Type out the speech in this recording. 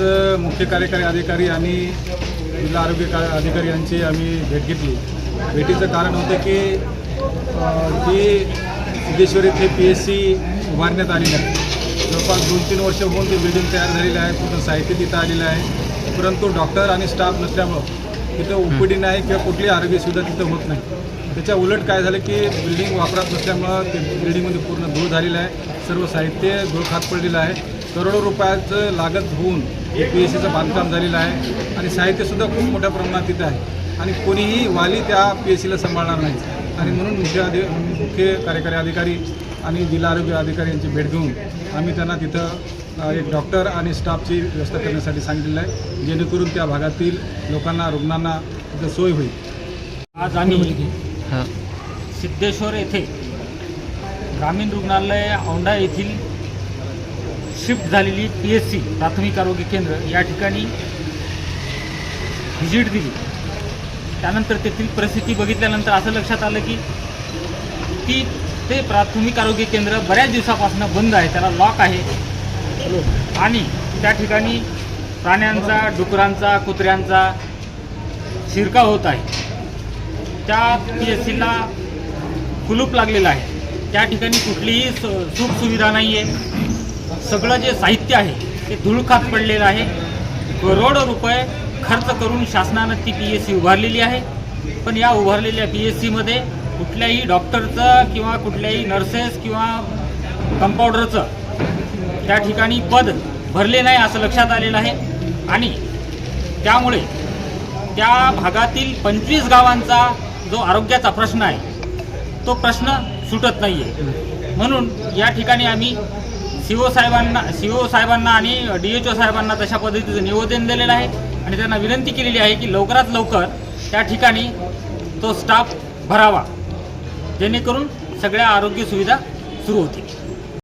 मुख्य कार्यकारी अधिकारी आणि जिल्हा आरोग्य का अधिकारी यांची आम्ही भेट घेतली. भेटीचं कारण होतं की ती जी सिद्धेश्वर इथे पी एस सी उभारण्यात आलेली आहे जवळपास दोन तीन वर्ष होऊन ती बिल्डिंग तयार झालेली आहे पूर्ण साहित्य तिथं आलेलं आहे. परंतु डॉक्टर आणि स्टाफ नसल्यामुळं तिथं ओपीडी नाही किंवा कुठली आरोग्य सुविधा तिथं होत नाही. त्याच्या उलट काय झालं की बिल्डिंग वापरात नसल्यामुळं ते बिल्डिंगमध्ये पूर्ण धूळ झालेलं आहे. सर्व साहित्य धूळ खात पडलेलं आहे. करोडो रुपयाचं लागत होऊन पी एस सीचं बांधकाम झालेलं आहे आणि साहित्यसुद्धा खूप मोठ्या प्रमाणात तिथं आहे. आणि कोणीही वाली त्या पी एस सीला सांभाळणार नाही. आणि म्हणून मुख्य अधि मुख्य कार्यकारी अधिकारी आणि जिल्हा आरोग्य अधिकारी यांची भेट घेऊन आम्ही त्यांना तिथं एक डॉक्टर आणि स्टाफची व्यवस्था करण्यासाठी सांगितलेलं आहे जेणेकरून त्या भागातील लोकांना रुग्णांना तिथं सोय होईल. आज आम्ही सिद्धेश्वर येथे ग्रामीण रुग्णालय औंढा येथील शिफ्ट झालेली पी एस सी प्राथमिक आरोग्य केंद्र या ठिकाणी व्हिजिट दिली. त्यानंतर तेथील परिस्थिती बघितल्यानंतर असं लक्षात आलं की ती ते प्राथमिक आरोग्य केंद्र बऱ्याच दिवसापासून बंद आहे त्याला लॉक आहे. आणि त्या ठिकाणी प्राण्यांचा डुकरांचा कुत्र्यांचा शिरकाव होत आहे. त्या पी एस सीला कुलूप लागलेला आहे. त्या ठिकाणी कुठलीही सु- सुखसुविधा नाही आहे सगळं जे साहित्य आहे ते धूळखात पडलेलं आहे. करोडो रुपये खर्च करून शासनानं ती पी एस सी उभारलेली आहे. पण या उभारलेल्या पी एस सीमध्ये कुठल्याही डॉक्टरचं किंवा कुठल्याही नर्सेस किंवा कंपाऊंडरचं त्या ठिकाणी पद भरले नाही असं लक्षात आलेलं आहे. आणि त्यामुळे त्या भागातील पंचवीस गावांचा जो आरोग्याचा प्रश्न आहे तो प्रश्न सुटत नाही आहे म्हणून या ठिकाणी आम्ही सी ओ साहेबांना सी ओ साहेबांना आणि डी एच ओ साहेबांना तशा पद्धतीचं निवेदन दिलेलं आहे. आणि त्यांना विनंती केलेली आहे की लवकरात लवकर त्या ठिकाणी तो स्टाफ भरावा. जेणेकरून सगळ्या आरोग्य सुविधा सुरू होतील.